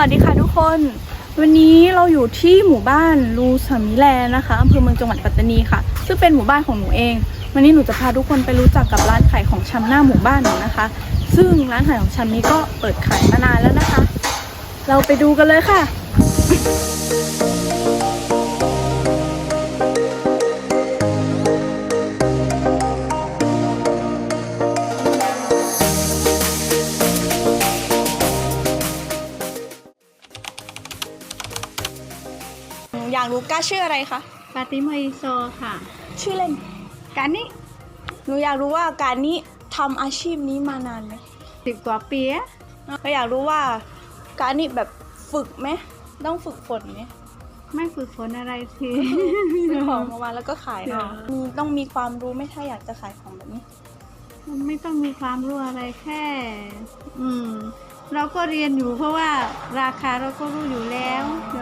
วัสดีค่ะทุกคน วันนี้เราอยู่ที่หมู่บ้านลูสามิแลนะคะอำเภอเมืองจังหวัดปัตตานีค่ะ ซึ่งเป็นหมู่บ้านของหนูเอง วันนี้หนูจะพาทุกคนไปรู้จักกับร้านขายของชำหน้าหมู่บ้านหนูนะคะ ซึ่งร้านขายของชำนี้ก็เปิดขายมานานแล้วนะคะ เราไปดูกันเลยค่ะ ยากรู้ก้าชื่ออะไรคะปาติมาอิโซค่ะ ชื่อเล่น การนี้หนูอยากรู้ว่าการนี้ทำอาชีพนี้มานานไหมสิบกว่าปีอะก็อยากรู้ว่าการนี้แบบฝึกไหมต้องฝึกฝนไหมไม่ฝึกฝนอะไรทีซื้อของมาวางแล้วก็ขายเอเอาอมีต้องมีความรู้ไหม่ถ้าอยากจะขายของแบบนี้มันไม่ต้องมีความรู้อะไรแค่ อืม เราก็เรียนอยู่เพราะว่าราคาเราก็รู้อยู่แล้วโย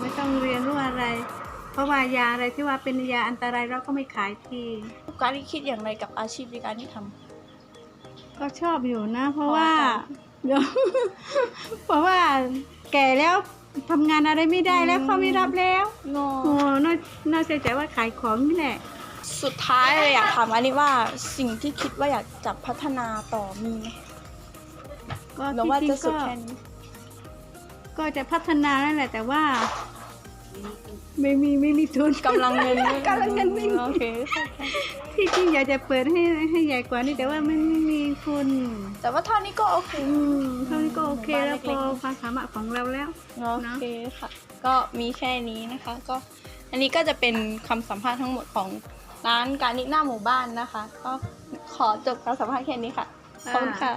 ไม่ต้องเรียนรู้อะไร เพราะว่ายาอะไรที่ว่าเป็นยาอันตรายเราก็ไม่ขายทีการที่คิดอย่างไรกับอาชีพในการที่ทำ ก็ชอบอยู่นะ เพราะว่าพอกันเดี๋ยวเพราะว่าแก่แล้วทำงานอะไรไม่ได้แล้วเขาไม่รับแล้วงอ โอ้น่าน่าเสียใจว่าขายของนี่แหละ สุดท้ายเลยอยากถามอันนี้ว่าสิ่งที่คิดว่าอยากจะพัฒนาต่อมีไหม ก็หรือว่าที่จริจะงสุดก็แค่นี้ก็จะพัฒนานั่นแหละ แต่ว่า ไม่มีไม่มีทุน กำลังเงินไม่กำลังเงินไม่มี โอเคที่จริงอยากจะเปิดให้ให้ใหญ่กว่านี้แต่ว่ามันไม่มีทุนแต่ว่าเท่านี้ก็โอเค อืมเท่านี้ก็โอเคแล้วบ้านพเล็อกความสามารถของเราแล้ว โอเคค่ะ ก็มีแค่นี้นะคะ ก็อันนี้ก็จะเป็นคำสัมภาษณ์ทั้งหมดของร้านการนิหน้าหมู่บ้านนะคะ ก็ขอจบการสัมภาษณ์แค่นี้ค่ะขอบคุณค่ะ